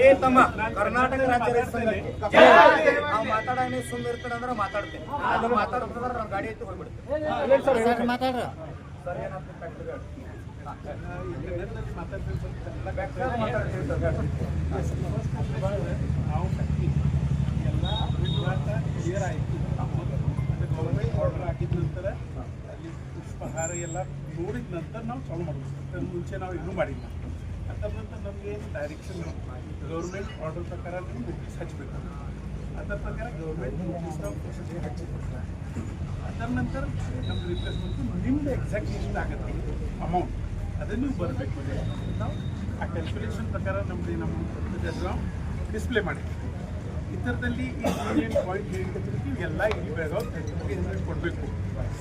ಏ ತಮ್ಮ ಕರ್ನಾಟಕ ರಾಜ್ಯ ರೈತ ಸಂಘಕ್ಕೆ ನಾವು ಮಾತಾಡಂಗೆ ಸುಮ್ಮನೆ ಇರ್ತಾನೆ ಅಂದ್ರೆ ಮಾತಾಡ್ತೇನೆ. ಅದು ಮಾತಾಡ್ತಂದ್ರೆ ಗಾಡಿ ಐತಿ ಹೋಗ್ಬಿಡ್ತೇನೆ ಮಾತಾಡ್ರ. ಎಲ್ಲ ಕ್ಲಿಯರ್ ಆಯಿತು ಗೌರ್ಮೆಂಟ್ ಆರ್ಡರ್ ಹಾಕಿದ ನಂತರ ಅಲ್ಲಿ ಪುಷ್ಪಹಾರ ಎಲ್ಲ ನೋಡಿದ ನಂತರ ನಾವು ಸಾಲ್ವ್ ಮಾಡಬೇಕು ಅದ್ರ ಮುಂಚೆ ನಾವು ಇನ್ನೂ ಮಾಡಿಲ್ಲ. ಅದಾದ ನಂತರ ನಮಗೆ ಡೈರೆಕ್ಷನ್ ಗೌರ್ಮೆಂಟ್ ಆರ್ಡರ್ ಪ್ರಕಾರ ನೀವು ನೋಟಿಸ್ ಹಚ್ಚಬೇಕು ಅದರ ಪ್ರಕಾರ ಗೌರ್ಮೆಂಟ್ ನೋಟಿಸ್ ನಾವು ಪ್ರೊಸೆಸ್ಗೆ ಹಚ್ಚಬೇಕು ಅದರ ನಂತರ ನಮ್ದು ರಿಪ್ಲೇಸ್ಮೆಂಟ್ ನಿಮ್ದು ಎಕ್ಸಾಕ್ಟ್ ಎಷ್ಟು ಆಗುತ್ತೆ ಅಮೌಂಟ್ ಅದನ್ನು ಬರಬೇಕು. ನಾವು ಆ ಕ್ಯಾಲ್ಕುಲೇಷನ್ ಪ್ರಕಾರ ಏನು ಅದು ನಾವು ಡಿಸ್ಪ್ಲೇ ಮಾಡಿದ್ದೀವಿ. ಥರದಲ್ಲಿ ಈ ಯೂನಿಯನ್ ಪಾಯಿಂಟ್ ಎಲ್ಲ ಇಲ್ಲಿ ಬೆಳಗಾವ್ ಕೊಡಬೇಕು.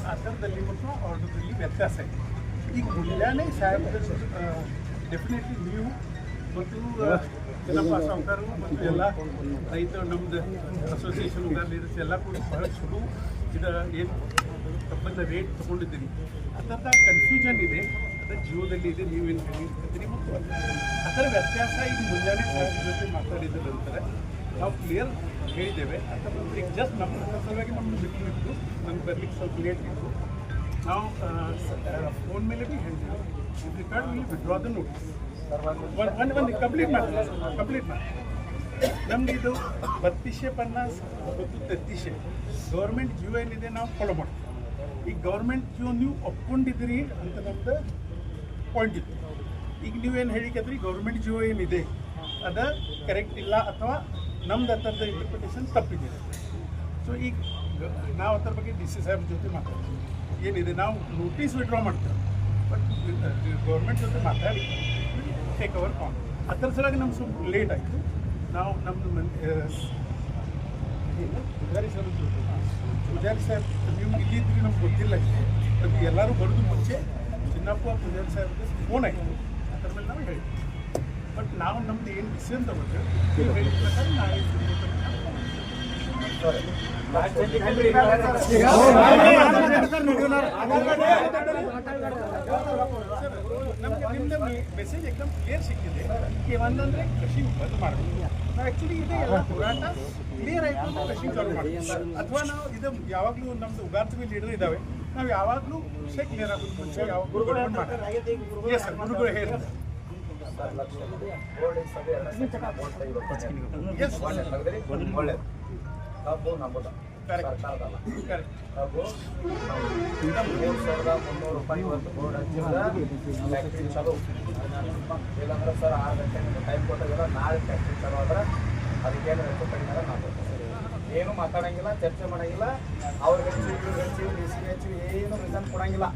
ಆ ಥರದಲ್ಲಿ ಮತ್ತು ಆರ್ಡರ್ದಲ್ಲಿ ವ್ಯತ್ಯಾಸ ಇದೆ. ಈಗ ಮುಂಜಾನೆ ಸಾಹೇಬ್ ಡೆಫಿನೆಟ್ಲಿ ನೀವು ಮತ್ತು ಜನಪ್ಪ ಸಾವುಕಾರರು ಮತ್ತು ಎಲ್ಲ ರೈತ ನಮ್ದು ಅಸೋಸಿಯೇಷನ್ ಲೀಡರ್ಸ್ ಎಲ್ಲ ಕೂಡ ಬಹಳ ಚಲೋ ಇದು ಏನು ತಪ್ಪಂದ ರೇಟ್ ತೊಗೊಂಡಿದ್ದೀರಿ. ಅದರ ಕನ್ಫ್ಯೂಷನ್ ಇದೆ ಅದು ಜೀವದಲ್ಲಿ ಇದೆ ನೀವು ಏನು ಹೇಳಿರ್ತೀರಿ ಮತ್ತು ಅದರ ವ್ಯತ್ಯಾಸ ಈಗ ಮುಂಜಾನೆ ಸಾಹೇಬ್ರ ಜೊತೆ ಮಾತಾಡಿದ ನಂತರ ನಾವು ಕ್ಲಿಯರ್ ಹೇಳಿದ್ದೇವೆ. ಅಥವಾ ಈಗ ಜಸ್ಟ್ ನಮ್ಮ ಸಲುವಾಗಿ ನಮ್ಮ ಬಿಟ್ಟು ನಮ್ಗೆ ಬರ್ಲಿಕ್ಕೆ ಸ್ವಲ್ಪ ಲೇಟ್ ಇತ್ತು. ನಾವು ಫೋನ್ ಮೇಲೆ ಭೀ ಹೇಳಿದ್ದೇವೆ in record will withdraw the notice ಒಂದು ಒಂದು ಕಂಪ್ಲೀಟ್ ಮಾಡಿ ಕಂಪ್ಲೀಟ್ ಮಾಡಿ ನಮ್ಗೆ ಇದು ಬತ್ತೀಸೆ ಪನ್ನಾಸ್ ಮತ್ತು ತೆತ್ತೀಸೆ ಗೌರ್ಮೆಂಟ್ ಜಿಯೋ ಏನಿದೆ ನಾವು ಫಾಲೋ ಮಾಡ್ತೀವಿ. ಈಗ ಗೌರ್ಮೆಂಟ್ ಜಿಯೋ ನೀವು ಒಪ್ಕೊಂಡಿದ್ದೀರಿ ಅಂತ ನಮ್ದು ಪಾಯಿಂಟ್ ಇತ್ತು. ಈಗ ನೀವೇನು ಹೇಳಿಕತ್ರಿ ಗೌರ್ಮೆಂಟ್ ಜಿಯೋ ಏನಿದೆ, ಅದ ಕರೆಕ್ಟ್ ಇಲ್ಲ ಅಥವಾ ನಮ್ದು ಅದರದ ಇಂಟರ್ಪ್ರಿಟೇಷನ್ ತಪ್ಪಿದೆ. ಸೊ ಈಗ, ನಾವು ಅದ್ರ ಬಗ್ಗೆ ಡಿ ಸಿ ಸಾಹೇಬ್ ಜೊತೆ ಮಾತಾಡ್ತೀವಿ. ಏನಿದೆ, ನಾವು ನೋಟಿಸ್ ವಿಡ್ರಾ ಮಾಡ್ತೇವೆ. ಬಟ್ ಗೌರ್ಮೆಂಟ್ ಜೊತೆ ಮಾತಾಡಿ ಟೇಕ್ ಅವರ್ ಕಾನ್ ಅದರ ಸಲುವಾಗಿ ನಮ್ಗೆ ಸ್ವಲ್ಪ ಲೇಟ್ ಆಯಿತು. ನಾವು ಏನು? ಪೂಜಾರಿ ಸರ್ ಪೂಜಾರಿ ಸಾಹೇಬ್ ನೀವು ಇಲ್ಲಿದ್ರಿ ನಮ್ಗೆ ಗೊತ್ತಿಲ್ಲ. ಬಟ್ ಎಲ್ಲರೂ ಬರೋದು ಮುಂಚೆ ಚಿನ್ನಪ್ಪ ಪೂಜಾರಿ ಸಾಹೇಬ್ಗೆ ಫೋನ್ ಆಯಿತು. ಅದ್ರ ಮೇಲೆ ನಾವು ಹೇಳಿದ್ವಿ. ಬಟ್ ನಾವು ನಮ್ದು ಏನು ಡಿಸಿಷನ್ ತಗೊಂಡ್ರೆ ಹೇಳಿದ ಪ್ರಕಾರ ನಾಳೆ ನಮಗೆ ಮೆಸೇಜ್ ಎಕ್ದಮ್ ಕ್ಲಿಯರ್ ಸಿಕ್ಕಿದೆ ಒಂದಂದ್ರೆ ಕೃಷಿ ಬಂದ್ ಮಾಡಬೇಕು ಆಕ್ಚುಲಿ ಇದೆ ಎಲ್ಲ ಹೋರಾಟ ಕ್ಲಿಯರ್ ಆಯ್ತು ಕೃಷಿ ಚಾಲು ಮಾಡಬೇಕು ಅಥವಾ ನಾವು ಇದು ಯಾವಾಗಲೂ ನಮ್ದು ಉಗಾರ್ತಿ ಲೀಡರ್ ಇದ್ದಾವೆ ನಾವು ಯಾವಾಗಲೂ ವಿಷಯ ಕ್ಲಿಯರ್ ಮುಂಚೆ ಯಾವಾಗಲೂ ಗೌರ್ಮೆಂಟ್ ಮಾಡ್ತಾರೆ ಎಸ್ ಸರ್ ಗುರುಗಳು ಎಸ್ ಒಳ್ಳೇದು. ಕಬ್ಬು ನಮ್ಮದು. ಸರ್ಕಾರದಲ್ಲ. ಕಬ್ಬು ಮೂರು ಸಾವಿರದ ಮುನ್ನೂರು ರೂಪಾಯಿ ಇವತ್ತು ಬೋರ್ಡ್ ಹಚ್ಚಿದ ಫ್ಯಾಕ್ಟ್ರಿ ಚಲೋ. ಇಲ್ಲಾಂದ್ರೆ ಸರ್ ಆರು ಗಂಟೆ ನಿಮ್ಗೆ ಟೈಮ್ ಕೊಟ್ಟಿದ್ರೆ ನಾಳೆ ಫ್ಯಾಕ್ಟ್ರಿ ಚಲೋ ಆದ್ರೆ ಅದಕ್ಕೇನು ಹೆಚ್ಚು ಕಡಿಮೆ ನಾವು ಏನು ಮಾತಾಡಂಗಿಲ್ಲ ಚರ್ಚೆ ಮಾಡಂಗಿಲ್ಲ. ಅವ್ರಿಗೆ ಹೆಚ್ಚು ಇವ್ರಿಗೆ ಹೆಚ್ಚು ಡಿ ಸಿ ಹೆಚ್ಚು ಏನು ರಿಸನ್ ಕೊಡಂಗಿಲ್ಲ.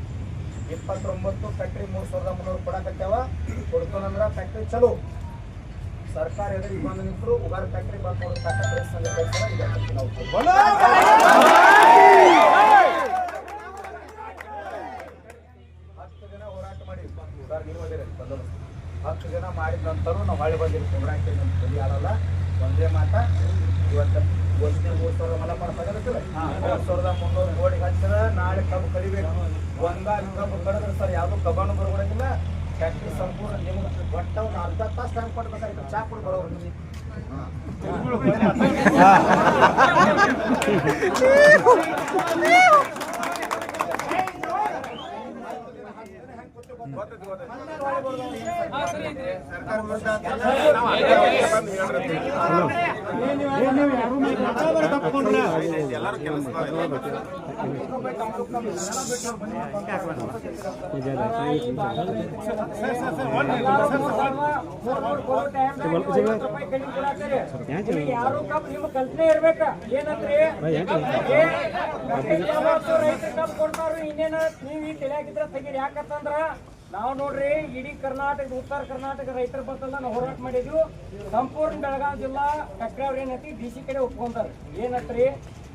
ಇಪ್ಪತ್ತೊಂಬತ್ತು ಫ್ಯಾಕ್ಟ್ರಿ ಮೂರು ಸಾವಿರದ ಮುನ್ನೂರು ಕೊಡಕತ್ತೇವ. ಕೊಡ್ಕೊಂಡ್ರೆ ಫ್ಯಾಕ್ಟ್ರಿ ಚಲೋ. ಸರ್ಕಾರ ಎದುರು ಬಂದು ನಿಂತರು ಉಗಾರ್ ಫ್ಯಾಕ್ಟ್ರಿ ಬಂದು ಹತ್ತು ಜನ ಹೋರಾಟ ಮಾಡಿ ಉಗಾರ್ ನೀವು ಅದಿರಿ ಬಂದವರು ಹತ್ತು ಜನ ಮಾಡಿದ ನಂತರ ನಾವು ಹಳ್ಳಿ ಬಂದಿರಿ ಹೋರಾಟ ನಮ್ಮ ತಲೆ ಆಡಲ್ಲ. ಒಂದೇ ಮಾತ ಇವತ್ತು ಒಂದೇ ಮೂರು ಸಾವಿರ ಮಲ ಮಾಡ್ಬೇಕಾಗತ್ತಲ್ಲ ಮೂರು ಸಾವಿರದ ಮುನ್ನೂರು ಕೋಟಿ ಹಚ್ಚಿದ ನಾಳೆ ಕಬ್ಬು ಕಲಿಬೇಕು ಒಂದಾಗಿ ಕಬ್ಬು ಕಡಿದ್ರೆ ಸರ್ ಯಾವುದು ಕಬ್ಬಾನು ಬರ್ಕೊಡಂಗಿಲ್ಲ ಫ್ಯಾಕ್ಟ್ರಿ ಸಂಪೂರ್ಣ ನಿಮ್ಗೆ ಒಟ್ಟ ಒಂದು ಅರ್ಧ ತಾಸು ಟೈಮ್ ಕೊಡ್ಬೇಕಾಗಿತ್ತು ಚಾ ಕುಡಿ ಬರೋರು ಸರ್ ಸರ್ ಸರ್ ಒಂದು ಸರ್ ಸರ್ ಯಾರು ಕಪ್ ಇರ್ಬೇಕ ಏನಂದ್ರೆ ರೈತರ ಕಪ್ ಕೊಡ್ತಾರ ಇನ್ನೇನ ನೀವು ಈ ತಿಳಿಯಾಗಿದ್ರ ತೆಗೀರಿ ಯಾಕಂತಂದ್ರ ನಾವು ನೋಡ್ರಿ, ಇಡೀ ಕರ್ನಾಟಕ, ಉತ್ತರ ಕರ್ನಾಟಕ ರೈತರ ಬರ್ತಲ್ಲ ನಾವು ಹೋರಾಟ ಮಾಡಿದ್ವಿ. ಸಂಪೂರ್ಣ ಬೆಳಗಾವಿ ಜಿಲ್ಲಾ ಟಕ್ರಾವ್ರ ಏನೈತಿ, ಡಿ ಸಿ ಕಡೆ ಒಪ್ಕೊಂತಾರ ಏನತ್ರಿ?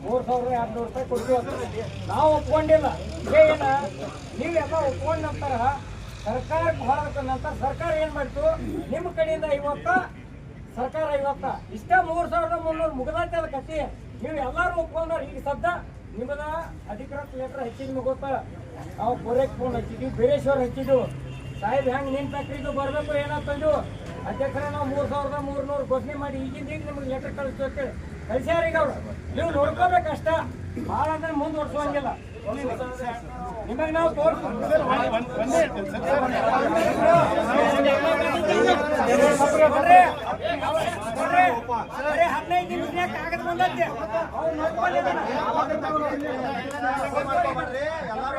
ಮೂರ್ ಸಾವಿರ ಎರಡ್ನೂರು ರೂಪಾಯಿ ಕೊಡ್ತೀವಿ ನಾವು ಒಪ್ಕೊಂಡಿಲ್ಲ. ಏನ? ನೀವೆಲ್ಲ ಒಪ್ಕೊಂಡ ನಂತರ ಸರ್ಕಾರ ಹೋರಾಟ ನಂತರ ಸರ್ಕಾರ ಏನು ಮಾಡ್ತು? ನಿಮ್ಮ ಕಡೆಯಿಂದ ಇವತ್ತ ಸರ್ಕಾರ ಇವತ್ತ ಇಷ್ಟೇ ಮೂರು ಸಾವಿರದ ಮುನ್ನೂರು ಮುಗದಾಯ್ತು ಕಟ್ಟಿ. ನೀವು ಎಲ್ಲಾರು ಒಪ್ಕೊಂಡ್ರ. ಈಗ ಸದ್ದ ನಿಮ್ಮದ ಅಧಿಕೃತ ಲೆಟರ್ ಹೆಚ್ಚಿನ ನಿಮಗೆ ಗೊತ್ತ. ನಾವು ಪೂರೈಕೆ ಫೋನ್ ಹಚ್ಚಿದ್ವಿ. ಬೀರೇಶ್ವರ್ ಹಚ್ಚಿದ್ವು ಸಾಹೇಬ್ ಹೆಂಗ್ ನಿನ್ನ ಫ್ಯಾಕ್ಟ್ರಿದು ಬರಬೇಕು ಏನಂತಂದು ಅಧ್ಯಕ್ಷರ ನಾವು ಮೂರು ಸಾವಿರದ ಮೂರ್ನೂರು ಘೋಷಣೆ ಮಾಡಿ. ಈಗಿಂದ ಈಗ ನಿಮ್ಗೆ ಲೆಟರ್ ಕಳಿಸ್ತು ಅಂತೇಳಿ. ಕಳ್ಸ್ಯಾರ ಈಗ ಅವ್ರು. ನೀವು ನೋಡ್ಕೋಬೇಕಷ್ಟ. ಭಾಳ ಅಂದ್ರೆ ಮುಂದುವರ್ಸುವಂಗಿಲ್ಲ ನಿಮಗೆ ನಾವು ತೋರಿಸ್ತೀವಿ ಹದಿನೈದು ನಿಮಿಷ ಕಾಗದ ಬಂದೈತಿ. ಅವ್ರು ನೋಡ್ಕೊಂಡಿದ್ದಾನ. ಎಲ್ಲರೂ